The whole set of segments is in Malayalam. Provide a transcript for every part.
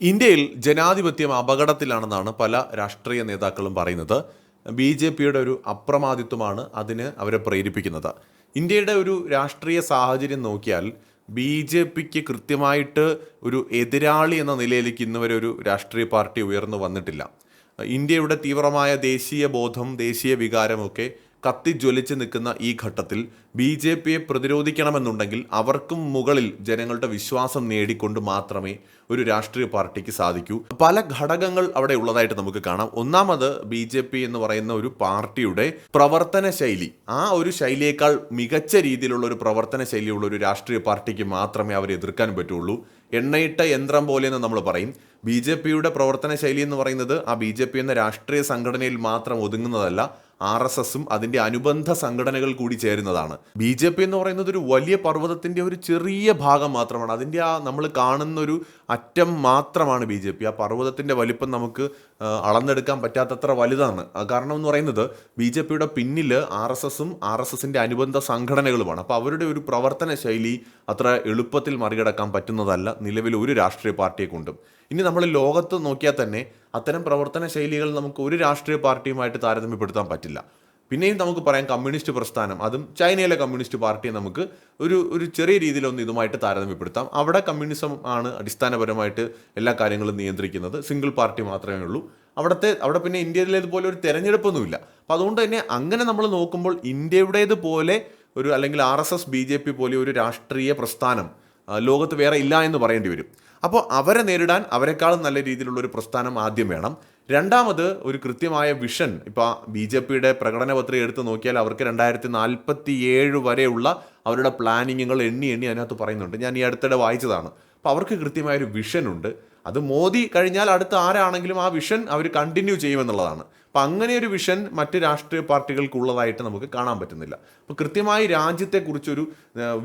ഇന്ത്യയിൽ ജനാധിപത്യം അപകടത്തിലാണെന്നാണ് പല രാഷ്ട്രീയ നേതാക്കളും പറയുന്നത്. ബി ജെ പിയുടെ ഒരു അപ്രമാദിത്വമാണ് അതിന് അവരെ പ്രേരിപ്പിക്കുന്നത്. ഇന്ത്യയുടെ ഒരു രാഷ്ട്രീയ സാഹചര്യം നോക്കിയാൽ ബി ജെ പിക്ക് കൃത്യമായിട്ട് ഒരു എതിരാളി എന്ന നിലയിലേക്ക് ഇന്നുവരെ ഒരു രാഷ്ട്രീയ പാർട്ടി ഉയർന്നു വന്നിട്ടില്ല. ഇന്ത്യയുടെ തീവ്രമായ ദേശീയ ബോധം ദേശീയ വികാരമൊക്കെ കത്തിജ്വലിച്ച് നിൽക്കുന്ന ഈ ഘട്ടത്തിൽ ബി ജെ പിയെ പ്രതിരോധിക്കണമെന്നുണ്ടെങ്കിൽ അവർക്കും മുകളിൽ ജനങ്ങളുടെ വിശ്വാസം നേടിക്കൊണ്ട് മാത്രമേ ഒരു രാഷ്ട്രീയ പാർട്ടിക്ക് സാധിക്കൂ. പല ഘടകങ്ങൾ അവിടെ ഉള്ളതായിട്ട് നമുക്ക് കാണാം. ഒന്നാമത് ബി ജെ പി എന്ന് പറയുന്ന ഒരു പാർട്ടിയുടെ പ്രവർത്തന ശൈലി. ആ ഒരു ശൈലിയേക്കാൾ മികച്ച രീതിയിലുള്ള ഒരു പ്രവർത്തന ശൈലിയുള്ള ഒരു രാഷ്ട്രീയ പാർട്ടിക്ക് മാത്രമേ അവരെ എതിർക്കാൻ പറ്റുള്ളൂ. എണ്ണയിട്ട യന്ത്രം പോലെ എന്ന് നമ്മൾ പറയും. ബി ജെ പിയുടെ പ്രവർത്തന ശൈലി എന്ന് പറയുന്നത് ആ ബി ജെ പി എന്ന രാഷ്ട്രീയ സംഘടനയിൽ മാത്രം ഒതുങ്ങുന്നതല്ല ആർ എസ് എസും അതിന്റെ അനുബന്ധ സംഘടനകൾ കൂടി ചേരുന്നതാണ്. ബി ജെ പി എന്ന് പറയുന്നത് ഒരു വലിയ പർവതത്തിന്റെ ഒരു ചെറിയ ഭാഗം മാത്രമാണ്. അതിന്റെ ആ നമ്മൾ കാണുന്ന ഒരു അറ്റം മാത്രമാണ് ബി ജെ പി. ആ പർവതത്തിന്റെ വലിപ്പം നമുക്ക് അളന്നെടുക്കാൻ പറ്റാത്തത്ര വലുതാണ്. കാരണം എന്ന് പറയുന്നത് ബി ജെ പിയുടെ പിന്നിൽ ആർ എസ് എസും ആർ എസ് എസിന്റെ അനുബന്ധ സംഘടനകളുമാണ്. അപ്പോൾ അവരുടെ ഒരു പ്രവർത്തന ശൈലി അത്ര എളുപ്പത്തിൽ മറികടക്കാൻ പറ്റുന്നതല്ല നിലവിൽ ഒരു രാഷ്ട്രീയ പാർട്ടിയെ കൊണ്ടും. ഇനി നമ്മൾ ലോകത്ത് നോക്കിയാൽ തന്നെ അത്തരം പ്രവർത്തന ശൈലികൾ നമുക്ക് ഒരു രാഷ്ട്രീയ പാർട്ടിയുമായിട്ട് താരതമ്യപ്പെടുത്താൻ പറ്റില്ല. പിന്നെയും നമുക്ക് പറയാം കമ്മ്യൂണിസ്റ്റ് പ്രസ്ഥാനം. അതും ചൈനയിലെ കമ്മ്യൂണിസ്റ്റ് പാർട്ടിയെ നമുക്ക് ഒരു ഒരു ചെറിയ രീതിയിലൊന്ന് ഇതുമായിട്ട് താരതമ്യപ്പെടുത്താം. അവിടെ കമ്മ്യൂണിസം ആണ് അടിസ്ഥാനപരമായിട്ട് എല്ലാ കാര്യങ്ങളും നിയന്ത്രിക്കുന്നത്. സിംഗിൾ പാർട്ടി മാത്രമേ ഉള്ളൂ. അവിടുത്തെ അവിടെ പിന്നെ ഇന്ത്യയിലേതുപോലെ ഒരു തെരഞ്ഞെടുപ്പൊന്നുമില്ല. അപ്പോൾ അതുകൊണ്ട് തന്നെ അങ്ങനെ നമ്മൾ നോക്കുമ്പോൾ ഇന്ത്യയുടേതുപോലെ ഒരു അല്ലെങ്കിൽ R S S B J P പോലെ ഒരു രാഷ്ട്രീയ പ്രസ്ഥാനം ലോകത്ത് വേറെ ഇല്ല എന്ന് പറയേണ്ടി വരും. അപ്പോൾ അവരെ നേരിടാൻ അവരെക്കാളും നല്ല രീതിയിലുള്ള ഒരു പ്രസ്ഥാനം ആദ്യം വേണം. രണ്ടാമത് ഒരു കൃത്യമായ വിഷൻ. ഇപ്പോൾ ബി ജെ പിയുടെ പ്രകടന എടുത്ത് നോക്കിയാൽ അവർക്ക് രണ്ടായിരത്തി നാൽപ്പത്തി ഏഴ് വരെയുള്ള അവരുടെ പ്ലാനിങ്ങുകൾ എണ്ണി എണ്ണി അതിനകത്ത് പറയുന്നുണ്ട്. ഞാൻ ഈ അടുത്തിടെ വായിച്ചതാണ്. അപ്പോൾ അവർക്ക് കൃത്യമായൊരു വിഷൻ ഉണ്ട്. അത് മോദി കഴിഞ്ഞാൽ അടുത്ത ആരാണെങ്കിലും ആ വിഷൻ അവർ കണ്ടിന്യൂ ചെയ്യുമെന്നുള്ളതാണ്. അപ്പം അങ്ങനെ ഒരു വിഷൻ മറ്റ് രാഷ്ട്രീയ പാർട്ടികൾക്കുള്ളതായിട്ട് നമുക്ക് കാണാൻ പറ്റുന്നില്ല. അപ്പോൾ കൃത്യമായി രാജ്യത്തെക്കുറിച്ചൊരു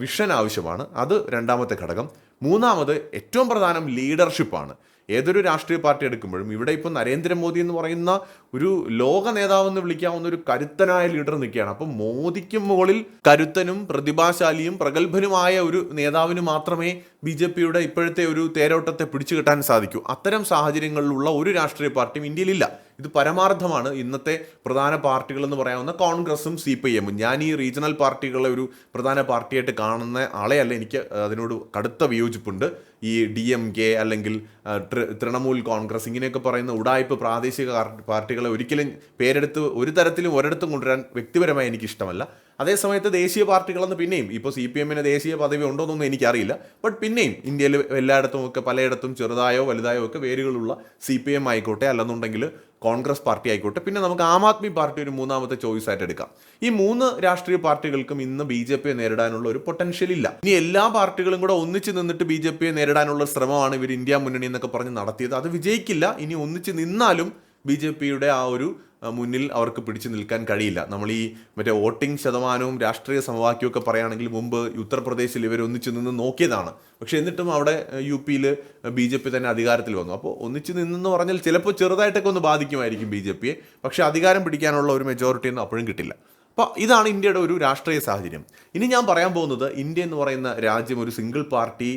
വിഷൻ ആവശ്യമാണ്. അത് രണ്ടാമത്തെ ഘടകം. മൂന്നാമത് ഏറ്റവും പ്രധാനം ലീഡർഷിപ്പാണ് ഏതൊരു രാഷ്ട്രീയ പാർട്ടി എടുക്കുമ്പോഴും ഇവിടെ ഇപ്പോൾ നരേന്ദ്രമോദി എന്ന് പറയുന്ന ഒരു ലോക നേതാവെന്ന് വിളിക്കാവുന്ന ഒരു കരുത്തനായ ലീഡർ നിൽക്കുകയാണ്. അപ്പം മോദിക്കും മുകളിൽ കരുത്തനും പ്രതിഭാശാലിയും പ്രഗത്ഭനുമായ ഒരു നേതാവിന് മാത്രമേ ബി ജെ പിയുടെ ഇപ്പോഴത്തെ ഒരു തേരോട്ടത്തെ പിടിച്ചു കിട്ടാൻ സാധിക്കൂ. അത്തരം സാഹചര്യങ്ങളിലുള്ള ഒരു രാഷ്ട്രീയ പാർട്ടിയും ഇന്ത്യയിലില്ല. ഇത് പരമാർത്ഥമാണ്. ഇന്നത്തെ പ്രധാന പാർട്ടികൾ എന്ന് പറയാവുന്ന കോൺഗ്രസും സി പി എമ്മും. ഞാൻ ഈ റീജിയണൽ പാർട്ടികളെ ഒരു പ്രധാന പാർട്ടിയായിട്ട് കാണുന്ന ആളെയല്ല എനിക്ക് അതിനോട് കടുത്ത വിയോജിപ്പുണ്ട്. ഈ ഡി എം കെ അല്ലെങ്കിൽ തൃണമൂൽ കോൺഗ്രസ് ഇങ്ങനെയൊക്കെ പറയുന്ന ഉടായ്പ പ്രാദേശിക കാർ- പാർട്ടികളെ ഒരിക്കലും പേരെടുത്ത് ഒരു തരത്തിലും ഒരിടത്തും കൊണ്ടുവരാൻ വ്യക്തിപരമായി എനിക്കിഷ്ടമല്ല. അതേസമയത്ത് ദേശീയ പാർട്ടികളെന്ന് പിന്നെയും ഇപ്പോൾ സി പി എമ്മിന് ദേശീയ പദവി ഉണ്ടോ എന്നൊന്നും എനിക്കറിയില്ല. ബട്ട് പിന്നെയും ഇന്ത്യയിൽ എല്ലായിടത്തും ഒക്കെ പലയിടത്തും ചെറുതായോ വലുതായോ ഒക്കെ വേരുകളുള്ള സി പി എം ആയിക്കോട്ടെ അല്ലെന്നുണ്ടെങ്കിൽ കോൺഗ്രസ് പാർട്ടി ആയിക്കോട്ടെ. പിന്നെ നമുക്ക് ആം ആദ്മി പാർട്ടി ഒരു മൂന്നാമത്തെ ചോയ്സ് ആയിട്ട് എടുക്കാം. ഈ മൂന്ന് രാഷ്ട്രീയ പാർട്ടികൾക്കും ഇന്ന് ബി ജെ പിയെ നേരിടാനുള്ള ഒരു പൊട്ടൻഷ്യൽ ഇല്ല. ഇനി എല്ലാ പാർട്ടികളും കൂടെ ഒന്നിച്ച് നിന്നിട്ട് ബി ജെ പിയെ നേരിടാനുള്ള ശ്രമമാണ് ഇവർ ഇന്ത്യ മുന്നണി എന്നൊക്കെ പറഞ്ഞ് നടത്തിയത്. അത് വിജയിക്കില്ല. ഇനി ഒന്നിച്ച് നിന്നാലും ബി ജെ പിയുടെ ആ ഒരു മുന്നിൽ അവർക്ക് പിടിച്ചു നിൽക്കാൻ കഴിയില്ല. നമ്മൾ ഈ മറ്റേ വോട്ടിംഗ് ശതമാനവും രാഷ്ട്രീയ സമവാക്യവും ഒക്കെ പറയുകയാണെങ്കിൽ മുമ്പ് ഉത്തർപ്രദേശിൽ ഇവർ ഒന്നിച്ചു നിന്ന് നോക്കിയതാണ്. പക്ഷേ എന്നിട്ടും അവിടെ യു പിയിൽ ബി ജെ പി തന്നെ അധികാരത്തിൽ വന്നു. അപ്പോൾ ഒന്നിച്ചു നിന്നെന്ന് പറഞ്ഞാൽ ചിലപ്പോൾ ചെറുതായിട്ടൊക്കെ ഒന്ന് ബാധിക്കുമായിരിക്കും ബി ജെ പിയെ. പക്ഷേ അധികാരം പിടിക്കാനുള്ള ഒരു മെജോറിറ്റി ഒന്നും അപ്പോഴും കിട്ടില്ല. അപ്പോൾ ഇതാണ് ഇന്ത്യയുടെ ഒരു രാഷ്ട്രീയ സാഹചര്യം. ഇനി ഞാൻ പറയാൻ പോകുന്നത് ഇന്ത്യ എന്ന് പറയുന്ന രാജ്യം ഒരു സിംഗിൾ പാർട്ടി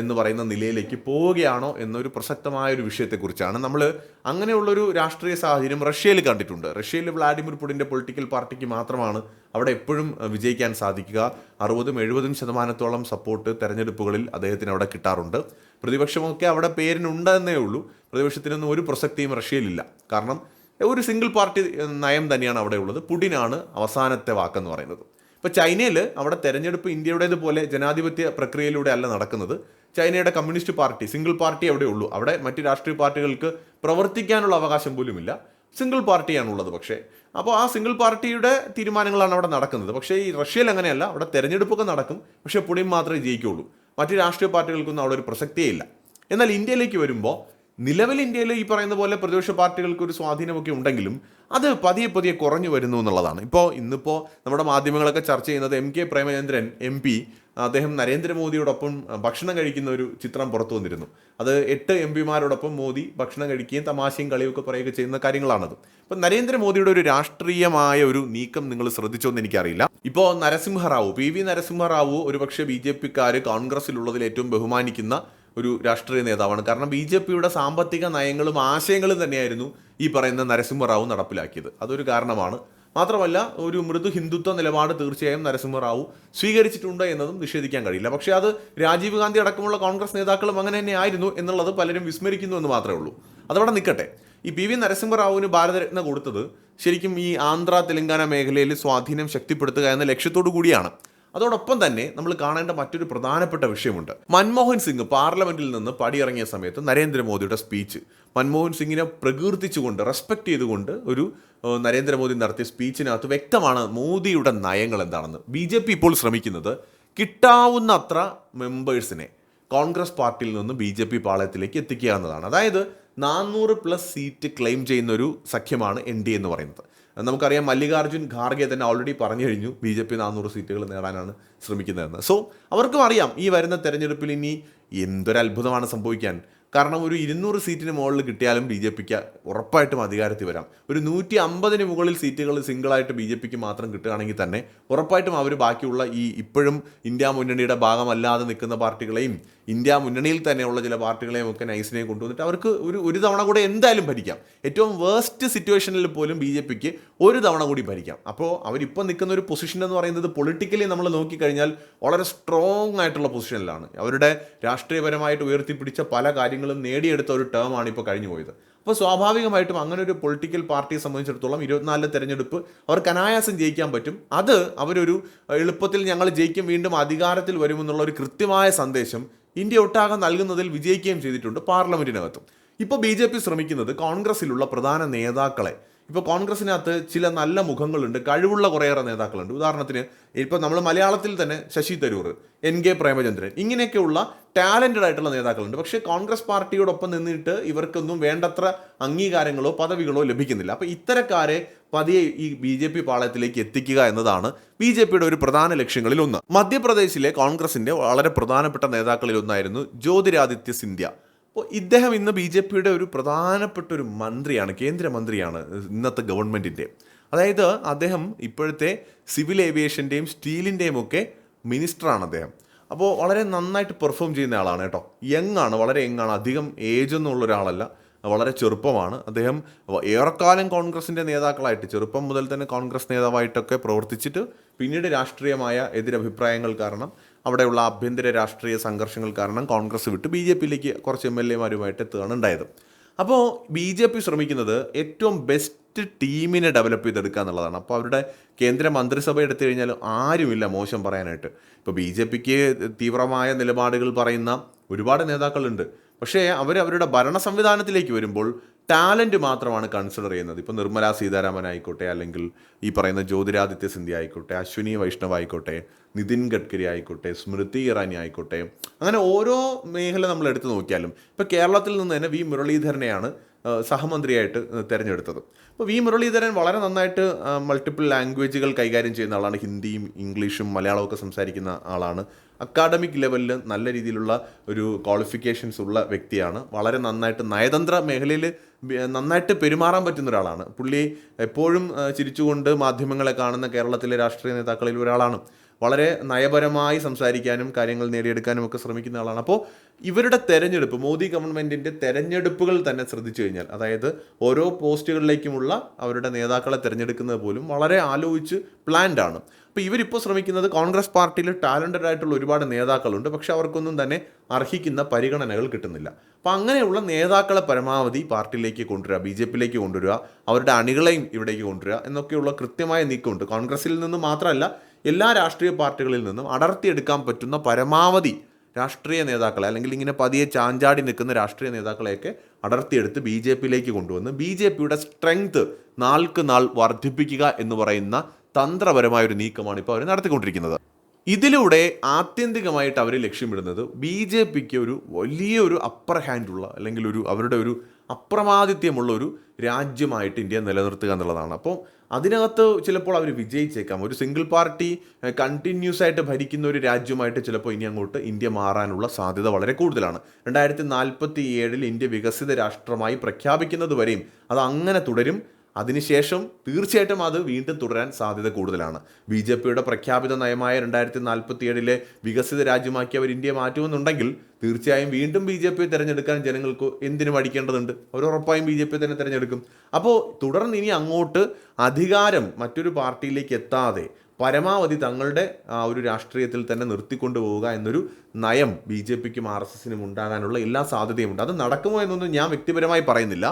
എന്ന് പറയുന്ന നിലയിലേക്ക് പോവുകയാണോ എന്നൊരു പ്രസക്തമായ ഒരു വിഷയത്തെക്കുറിച്ചാണ്. നമ്മൾ അങ്ങനെയുള്ളൊരു രാഷ്ട്രീയ സാഹചര്യം റഷ്യയിൽ കണ്ടിട്ടുണ്ട്. റഷ്യയിൽ വ്ളാഡിമിർ പുടിന്റെ പൊളിറ്റിക്കൽ പാർട്ടിക്ക് മാത്രമാണ് അവിടെ എപ്പോഴും വിജയിക്കാൻ സാധിക്കുക. അറുപതും എഴുപതും ശതമാനത്തോളം സപ്പോർട്ട് തെരഞ്ഞെടുപ്പുകളിൽ അദ്ദേഹത്തിന് അവിടെ കിട്ടാറുണ്ട്. പ്രതിപക്ഷമൊക്കെ അവിടെ പേരിനുണ്ടെന്നേ ഉള്ളൂ. പ്രതിപക്ഷത്തിനൊന്നും ഒരു പ്രസക്തിയും റഷ്യയിലില്ല. കാരണം ഒരു സിംഗിൾ പാർട്ടി നയം തന്നെയാണ് അവിടെ ഉള്ളത്. പുടിനാണ് അവസാനത്തെ വാക്കെന്ന് പറയുന്നത്. ഇപ്പോൾ ചൈനയിൽ അവിടെ തെരഞ്ഞെടുപ്പ് ഇന്ത്യയുടേതുപോലെ ജനാധിപത്യ പ്രക്രിയയിലൂടെ അല്ല നടക്കുന്നത്. ചൈനയുടെ കമ്മ്യൂണിസ്റ്റ് പാർട്ടി സിംഗിൾ പാർട്ടി അവിടെ ഉള്ളൂ. അവിടെ മറ്റ് രാഷ്ട്രീയ പാർട്ടികൾക്ക് പ്രവർത്തിക്കാനുള്ള അവകാശം പോലുമില്ല. സിംഗിൾ പാർട്ടിയാണുള്ളത് പക്ഷേ. അപ്പോൾ ആ സിംഗിൾ പാർട്ടിയുടെ തീരുമാനങ്ങളാണ് അവിടെ നടക്കുന്നത്. പക്ഷേ ഈ റഷ്യയിൽ അങ്ങനെയല്ല. അവിടെ തെരഞ്ഞെടുപ്പൊക്കെ നടക്കും. പക്ഷേ പുടിൻ മാത്രമേ ജയിക്കുള്ളൂ. മറ്റ് രാഷ്ട്രീയ പാർട്ടികൾക്കൊന്നും അവിടെ ഒരു പ്രസക്തിയേ ഇല്ല. എന്നാൽ ഇന്ത്യയിലേക്ക് വരുമ്പോൾ നിലവിൽ ഇന്ത്യയിൽ ഈ പറയുന്ന പോലെ പ്രതിപക്ഷ പാർട്ടികൾക്ക് ഒരു സ്വാധീനമൊക്കെ ഉണ്ടെങ്കിലും അത് പതിയെ പതിയെ കുറഞ്ഞു വരുന്നു എന്നുള്ളതാണ്. ഇപ്പോൾ ഇന്നിപ്പോൾ നമ്മുടെ മാധ്യമങ്ങളൊക്കെ ചർച്ച ചെയ്യുന്നത് M K Premachandran M P അദ്ദേഹം നരേന്ദ്രമോദിയോടൊപ്പം ഭക്ഷണം കഴിക്കുന്ന ഒരു ചിത്രം പുറത്തു വന്നിരുന്നു. അത് എട്ട് എം പിമാരോടൊപ്പം മോദി ഭക്ഷണം കഴിക്കുകയും തമാശയും കളിയൊക്കെ പറയുകയൊക്കെ ചെയ്യുന്ന കാര്യങ്ങളാണത്. ഇപ്പം നരേന്ദ്രമോദിയുടെ ഒരു രാഷ്ട്രീയമായ ഒരു നീക്കം നിങ്ങൾ ശ്രദ്ധിച്ചോ എന്ന് എനിക്കറിയില്ല. ഇപ്പോൾ നരസിംഹറാവു പി വി നരസിംഹറാവു ഒരുപക്ഷെ ബി ജെ പിക്കാർ കോൺഗ്രസിലുള്ളതിൽ ഏറ്റവും ബഹുമാനിക്കുന്ന ഒരു രാഷ്ട്രീയ നേതാവാണ്. കാരണം ബി ജെ പിയുടെ സാമ്പത്തിക നയങ്ങളും ആശയങ്ങളും തന്നെയായിരുന്നു ഈ പറയുന്ന നരസിംഹറാവു നടപ്പിലാക്കിയത്. അതൊരു കാരണമാണ്. മാത്രമല്ല ഒരു മൃദു ഹിന്ദുത്വ നിലപാട് തീർച്ചയായും നരസിംഹറാവു സ്വീകരിച്ചിട്ടുണ്ട് എന്നതും നിഷേധിക്കാൻ കഴിയില്ല. പക്ഷേ അത് രാജീവ് ഗാന്ധി അടക്കമുള്ള കോൺഗ്രസ് നേതാക്കളും അങ്ങനെ തന്നെ ആയിരുന്നു എന്നുള്ളത് പലരും വിസ്മരിക്കുന്നു എന്ന് മാത്രമേ ഉള്ളൂ. അതവിടെ നിൽക്കട്ടെ. ഈ പി വി നരസിംഹറാവുവിന് ഭാരതരത്ന കൊടുത്തത് ശരിക്കും ഈ ആന്ധ്ര തെലങ്കാന മേഖലയിൽ സ്വാധീനം ശക്തിപ്പെടുത്തുക എന്ന ലക്ഷ്യത്തോടു കൂടിയാണ്. അതോടൊപ്പം തന്നെ നമ്മൾ കാണേണ്ട മറ്റൊരു പ്രധാനപ്പെട്ട വിഷയമുണ്ട്. മൻമോഹൻ സിംഗ് പാർലമെന്റിൽ നിന്ന് പടിയിറങ്ങിയ സമയത്ത് നരേന്ദ്രമോദിയുടെ സ്പീച്ച്. മൻമോഹൻ സിംഗിനെ പ്രകീർത്തിച്ചുകൊണ്ട് റെസ്പെക്ട് ചെയ്തുകൊണ്ട് ഒരു നരേന്ദ്രമോദി നടത്തിയ സ്പീച്ചിനകത്ത് വ്യക്തമാണ് മോദിയുടെ നയങ്ങൾ എന്താണെന്ന്. ബി ജെ പി ഇപ്പോൾ ശ്രമിക്കുന്നത് കിട്ടാവുന്ന അത്ര മെമ്പേഴ്സിനെ കോൺഗ്രസ് പാർട്ടിയിൽ നിന്ന് ബി ജെ പി പാളയത്തിലേക്ക് എത്തിക്കുക എന്നതാണ്. അതായത് നാനൂറ് പ്ലസ് സീറ്റ് ക്ലെയിം ചെയ്യുന്ന ഒരു സഖ്യമാണ് എൻ ഡി എന്ന് പറയുന്നത്. നമുക്കറിയാം മല്ലികാർജുൻ ഖാർഗെ തന്നെ ഓൾറെഡി പറഞ്ഞു കഴിഞ്ഞു. ബി ജെ പി നാനൂറ് സീറ്റുകൾ നേടാനാണ് ശ്രമിക്കുന്നതെന്ന്. സോ അവർക്കും അറിയാം ഈ വരുന്ന തെരഞ്ഞെടുപ്പിൽ ഇനി എന്തൊരു അത്ഭുതമാണ് സംഭവിക്കാൻ. കാരണം ഒരു ഇരുന്നൂറ് സീറ്റിന് മുകളിൽ കിട്ടിയാലും ബി ജെ പിക്ക് ഉറപ്പായിട്ടും അധികാരത്തിൽ വരാം. ഒരു നൂറ്റി അമ്പതിന് മുകളിൽ സീറ്റുകൾ സിംഗിളായിട്ട് ബി ജെ പിക്ക് മാത്രം കിട്ടുകയാണെങ്കിൽ തന്നെ ഉറപ്പായിട്ടും അവർ ബാക്കിയുള്ള ഈ ഇപ്പോഴും ഇന്ത്യ മുന്നണിയുടെ ഭാഗമല്ലാതെ നിൽക്കുന്ന പാർട്ടികളെയും ഇന്ത്യ മുന്നണിയിൽ തന്നെയുള്ള ചില പാർട്ടികളെയും ഒക്കെ നൈസിനെ കൊണ്ടുവന്നിട്ട് അവർക്ക് ഒരു ഒരു തവണ കൂടെ എന്തായാലും ഭരിക്കാം. ഏറ്റവും വേസ്റ്റ് സിറ്റുവേഷനിൽ പോലും ബി ജെ പിക്ക് ഒരു തവണ കൂടി ഭരിക്കാം. അപ്പോൾ അവരിപ്പോൾ നിൽക്കുന്ന ഒരു പൊസിഷൻ എന്ന് പറയുന്നത് പൊളിറ്റിക്കലി നമ്മൾ നോക്കിക്കഴിഞ്ഞാൽ വളരെ സ്ട്രോങ് ആയിട്ടുള്ള പൊസിഷനിലാണ് അവരുടെ രാഷ്ട്രീയപരമായിട്ട് ഉയർത്തിപ്പിടിച്ച പല കാര്യങ്ങളും നേടിയെടുത്ത ഒരു ടേമാണ് ഇപ്പോൾ കഴിഞ്ഞു പോയത്. അപ്പോൾ സ്വാഭാവികമായിട്ടും അങ്ങനെ ഒരു പൊളിറ്റിക്കൽ പാർട്ടിയെ സംബന്ധിച്ചിടത്തോളം ഇരുപത്തിനാലിലെ തെരഞ്ഞെടുപ്പ് അവർക്ക് അനായാസം ജയിക്കാൻ പറ്റും. അത് അവരൊരു എളുപ്പത്തിൽ ഞങ്ങൾ ജയിക്കും വീണ്ടും അധികാരത്തിൽ വരുമെന്നുള്ള ഒരു കൃത്യമായ സന്ദേശം ഇന്ത്യ ഒട്ടാകെ നൽകുന്നതിൽ വിജയിക്കുകയും ചെയ്തിട്ടുണ്ട് പാർലമെന്റിനകത്തും. ഇപ്പോൾ ബി ജെ പി ശ്രമിക്കുന്നത് കോൺഗ്രസിലുള്ള പ്രധാന നേതാക്കളെ ഇപ്പോൾ കോൺഗ്രസിനകത്ത് ചില നല്ല മുഖങ്ങളുണ്ട് കഴിവുള്ള കുറേയേറെ നേതാക്കളുണ്ട്. ഉദാഹരണത്തിന് ഇപ്പോൾ നമ്മൾ മലയാളത്തിൽ തന്നെ ശശി തരൂർ എൻ കെ പ്രേമചന്ദ്രൻ ഇങ്ങനെയൊക്കെയുള്ള ടാലന്റഡ് ആയിട്ടുള്ള നേതാക്കളുണ്ട്. പക്ഷേ കോൺഗ്രസ് പാർട്ടിയോടൊപ്പം നിന്നിട്ട് ഇവർക്കൊന്നും വേണ്ടത്ര അംഗീകാരങ്ങളോ പദവികളോ ലഭിക്കുന്നില്ല. അപ്പോൾ ഇത്തരക്കാരെ പതിയെ ഈ ബി ജെ പി പാളയത്തിലേക്ക് എത്തിക്കുക എന്നതാണ് ബി ജെ പിയുടെ ഒരു പ്രധാന ലക്ഷ്യങ്ങളിൽ ഒന്ന്. മധ്യപ്രദേശിലെ കോൺഗ്രസിന്റെ വളരെ പ്രധാനപ്പെട്ട നേതാക്കളിൽ ഒന്നായിരുന്നു ജ്യോതിരാദിത്യ സിന്ധ്യ. അപ്പോൾ ഇദ്ദേഹം ഇന്ന് ബി ജെ പിയുടെ ഒരു പ്രധാനപ്പെട്ട ഒരു മന്ത്രിയാണ് കേന്ദ്രമന്ത്രിയാണ് ഇന്നത്തെ ഗവൺമെന്റിന്റെ അതായത് അദ്ദേഹം ഇപ്പോഴത്തെ സിവിൽ ഏവിയേഷന്റെയും സ്റ്റീലിന്റെയും ഒക്കെ മിനിസ്റ്ററാണ് അദ്ദേഹം. അപ്പോൾ വളരെ നന്നായിട്ട് പെർഫോം ചെയ്യുന്ന ആളാണ് കേട്ടോ. യങ് ആണ് വളരെ യങ് ആണ് അധികം ഏജ് ഒന്നും ഉള്ള ഒരാളല്ല വളരെ ചെറുപ്പമാണ്. അദ്ദേഹം ഏറെക്കാലം കോൺഗ്രസിന്റെ നേതാക്കളായിട്ട് ചെറുപ്പം മുതൽ തന്നെ കോൺഗ്രസ് നേതാവായിട്ടൊക്കെ പ്രവർത്തിച്ചിട്ട് പിന്നീട് രാഷ്ട്രീയമായ എതിരഭിപ്രായങ്ങൾ കാരണം അവിടെയുള്ള ആഭ്യന്തര രാഷ്ട്രീയ സംഘർഷങ്ങൾ കാരണം കോൺഗ്രസ് വിട്ട് ബി ജെ പിയിലേക്ക് കുറച്ച് എം എൽ എമാരുമായിട്ട് എത്തുകയാണ് ഉണ്ടായത്. അപ്പോൾ ബി ജെ പി ശ്രമിക്കുന്നത് ഏറ്റവും ബെസ്റ്റ് ടീമിനെ ഡെവലപ്പ് ചെയ്തെടുക്കുക എന്നുള്ളതാണ്. അപ്പോൾ അവരുടെ കേന്ദ്ര മന്ത്രിസഭ എടുത്തു കഴിഞ്ഞാൽ ആരുമില്ല മോശം പറയാനായിട്ട്. ഇപ്പോൾ ബി ജെ പിക്ക് തീവ്രമായ നിലപാടുകൾ പറയുന്ന ഒരുപാട് നേതാക്കളുണ്ട്. പക്ഷേ അവർ അവരുടെ ഭരണ സംവിധാനത്തിലേക്ക് വരുമ്പോൾ ടാലന്റ് മാത്രമാണ് കൺസിഡർ ചെയ്യുന്നത്. ഇപ്പോൾ നിർമ്മലാ സീതാരാമൻ ആയിക്കോട്ടെ അല്ലെങ്കിൽ ഈ പറയുന്ന ജ്യോതിരാദിത്യ സിന്ധ്യ ആയിക്കോട്ടെ അശ്വിനി വൈഷ്ണവ് ആയിക്കോട്ടെ നിതിൻ ഗഡ്കരി ആയിക്കോട്ടെ സ്മൃതി ഇറാനി ആയിക്കോട്ടെ അങ്ങനെ ഓരോ മേഖല നമ്മൾ എടുത്തു നോക്കിയാലും ഇപ്പോൾ കേരളത്തിൽ നിന്ന് തന്നെ വി മുരളീധരനെയാണ് സഹമന്ത്രിയായിട്ട് തിരഞ്ഞെടുത്തത്. അപ്പോൾ വി മുരളീധരൻ വളരെ നന്നായിട്ട് മൾട്ടിപ്പിൾ ലാംഗ്വേജുകൾ കൈകാര്യം ചെയ്യുന്ന ആളാണ്. ഹിന്ദിയും ഇംഗ്ലീഷും മലയാളവും ഒക്കെ സംസാരിക്കുന്ന ആളാണ്. അക്കാഡമിക് ലെവലിൽ നല്ല രീതിയിലുള്ള ഒരു ക്വാളിഫിക്കേഷൻസ് ഉള്ള വ്യക്തിയാണ്. വളരെ നന്നായിട്ട് നയതന്ത്ര മേഖലയിൽ നന്നായിട്ട് പെരുമാറാൻ പറ്റുന്ന ഒരാളാണ്. പുള്ളി എപ്പോഴും ചിരിച്ചുകൊണ്ട് മാധ്യമങ്ങളെ കാണുന്ന കേരളത്തിലെ രാഷ്ട്രീയ നേതാക്കളിൽ ഒരാളാണ്. വളരെ നയപരമായി സംസാരിക്കാനും കാര്യങ്ങൾ നേടിയെടുക്കാനും ഒക്കെ ശ്രമിക്കുന്ന ആളാണ്. അപ്പോൾ ഇവരുടെ തെരഞ്ഞെടുപ്പ് മോദി ഗവൺമെന്റിന്റെ തെരഞ്ഞെടുപ്പുകൾ തന്നെ ശ്രദ്ധിച്ചു കഴിഞ്ഞാൽ അതായത് ഓരോ പോസ്റ്റുകളിലേക്കുമുള്ള അവരുടെ നേതാക്കളെ തിരഞ്ഞെടുക്കുന്നത് പോലും വളരെ ആലോചിച്ച് പ്ലാൻഡ് ആണ്. അപ്പോൾ ഇവരിപ്പോൾ ശ്രമിക്കുന്നത് കോൺഗ്രസ് പാർട്ടിയിൽ ടാലന്റഡ് ആയിട്ടുള്ള ഒരുപാട് നേതാക്കളുണ്ട് പക്ഷെ അവർക്കൊന്നും തന്നെ അർഹിക്കുന്ന പരിഗണനകൾ കിട്ടുന്നില്ല. അപ്പോൾ അങ്ങനെയുള്ള നേതാക്കളെ പരമാവധി പാർട്ടിയിലേക്ക് കൊണ്ടുവരിക ബി ജെ പിയിലേക്ക് കൊണ്ടുവരിക അവരുടെ അണികളെയും ഇവിടേക്ക് കൊണ്ടുവരിക എന്നൊക്കെയുള്ള കൃത്യമായ നീക്കമുണ്ട്. കോൺഗ്രസിൽ നിന്ന് മാത്രമല്ല എല്ലാ രാഷ്ട്രീയ പാർട്ടികളിൽ നിന്നും അടർത്തിയെടുക്കാൻ പറ്റുന്ന പരമാവധി രാഷ്ട്രീയ നേതാക്കളെ അല്ലെങ്കിൽ ഇങ്ങനെ പതിയെ ചാഞ്ചാടി നിൽക്കുന്ന രാഷ്ട്രീയ നേതാക്കളെയൊക്കെ അടർത്തിയെടുത്ത് ബി ജെ പിയിലേക്ക് കൊണ്ടുവന്ന് ബി ജെ പിയുടെ സ്ട്രെങ്ത് നാൾക്ക് നാൾ വർദ്ധിപ്പിക്കുക എന്ന് പറയുന്ന തന്ത്രപരമായ ഒരു നീക്കമാണ് ഇപ്പോൾ അവർ നടത്തിക്കൊണ്ടിരിക്കുന്നത്. ഇതിലൂടെ ആത്യന്തികമായിട്ട് അവർ ലക്ഷ്യമിടുന്നത് ബി ജെ പിക്ക് ഒരു വലിയൊരു അപ്പർ ഹാൻഡുള്ള അല്ലെങ്കിൽ ഒരു അവരുടെ ഒരു അപ്രമാദിത്യമുള്ള ഒരു രാജ്യമായിട്ട് ഇന്ത്യ നിലനിർത്തുക എന്നുള്ളതാണ്. അപ്പോൾ അതിനകത്ത് ചിലപ്പോൾ അവർ വിജയിച്ചേക്കാം. ഒരു സിംഗിൾ പാർട്ടി കണ്ടിന്യൂസ് ആയിട്ട് ഭരിക്കുന്ന ഒരു രാജ്യമായിട്ട് ചിലപ്പോൾ ഇനി അങ്ങോട്ട് ഇന്ത്യ മാറാനുള്ള സാധ്യത വളരെ കൂടുതലാണ്. രണ്ടായിരത്തി നാൽപ്പത്തി ഏഴിൽ ഇന്ത്യ വികസിത രാഷ്ട്രമായി പ്രഖ്യാപിക്കുന്നത് വരെയും അത് അങ്ങനെ തുടരും. അതിനുശേഷം തീർച്ചയായിട്ടും അത് വീണ്ടും തുടരാൻ സാധ്യത കൂടുതലാണ്. ബി ജെ പിയുടെ പ്രഖ്യാപിത നയമായ രണ്ടായിരത്തി നാൽപ്പത്തി ഏഴിലെ വികസിത രാജ്യമാക്കി അവർ ഇന്ത്യയെ മാറ്റുമെന്നുണ്ടെങ്കിൽ തീർച്ചയായും വീണ്ടും ബി ജെ പി തിരഞ്ഞെടുക്കാൻ ജനങ്ങൾക്ക് എന്തിനു പഠിക്കേണ്ടതുണ്ട് അവർ ഉറപ്പായും ബി ജെ പി തന്നെ തിരഞ്ഞെടുക്കും. അപ്പോൾ തുടർന്ന് ഇനി അങ്ങോട്ട് അധികാരം മറ്റൊരു പാർട്ടിയിലേക്ക് എത്താതെ പരമാവധി തങ്ങളുടെ ആ ഒരു രാഷ്ട്രീയത്തിൽ തന്നെ നിർത്തിക്കൊണ്ടു പോവുക എന്നൊരു നയം ബി ജെ പിക്കും ആർ എസ് എസിനും ഉണ്ടാകാനുള്ള എല്ലാ സാധ്യതയുമുണ്ട്. അത് നടക്കുമോ എന്നൊന്നും ഞാൻ വ്യക്തിപരമായി പറയുന്നില്ല.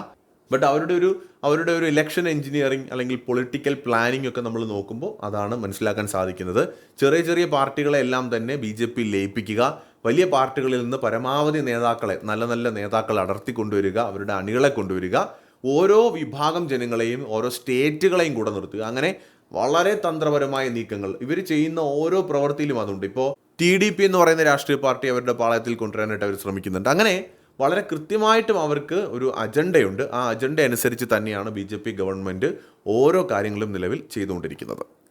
ബട്ട് അവരുടെ ഒരു അവരുടെ ഒരു ഇലക്ഷൻ എഞ്ചിനീയറിംഗ് അല്ലെങ്കിൽ പൊളിറ്റിക്കൽ പ്ലാനിംഗ് ഒക്കെ നമ്മൾ നോക്കുമ്പോൾ അതാണ് മനസ്സിലാക്കാൻ സാധിക്കുന്നത്. ചെറിയ ചെറിയ പാർട്ടികളെല്ലാം തന്നെ ബി ജെ പി ലയിപ്പിക്കുക വലിയ പാർട്ടികളിൽ നിന്ന് പരമാവധി നേതാക്കളെ നല്ല നല്ല നേതാക്കളെ അടർത്തി കൊണ്ടുവരിക അവരുടെ അണികളെ കൊണ്ടുവരിക ഓരോ വിഭാഗം ജനങ്ങളെയും ഓരോ സ്റ്റേറ്റുകളെയും കൂടെ നിർത്തുക. അങ്ങനെ വളരെ തന്ത്രപരമായ നീക്കങ്ങൾ. ഇവർ ചെയ്യുന്ന ഓരോ പ്രവൃത്തിയിലും അതുണ്ട്. ഇപ്പോൾ ടി ഡി പി എന്ന് പറയുന്ന രാഷ്ട്രീയ പാർട്ടി അവരുടെ പാളയത്തിൽ കൊണ്ടുവരാനായിട്ട് അവർ ശ്രമിക്കുന്നുണ്ട്. അങ്ങനെ വളരെ കൃത്യമായിട്ടും അവർക്ക് ഒരു അജണ്ടയുണ്ട്. ആ അജണ്ട അനുസരിച്ച് തന്നെയാണ് ബി ഗവൺമെന്റ് ഓരോ കാര്യങ്ങളും നിലവിൽ ചെയ്തുകൊണ്ടിരിക്കുന്നത്.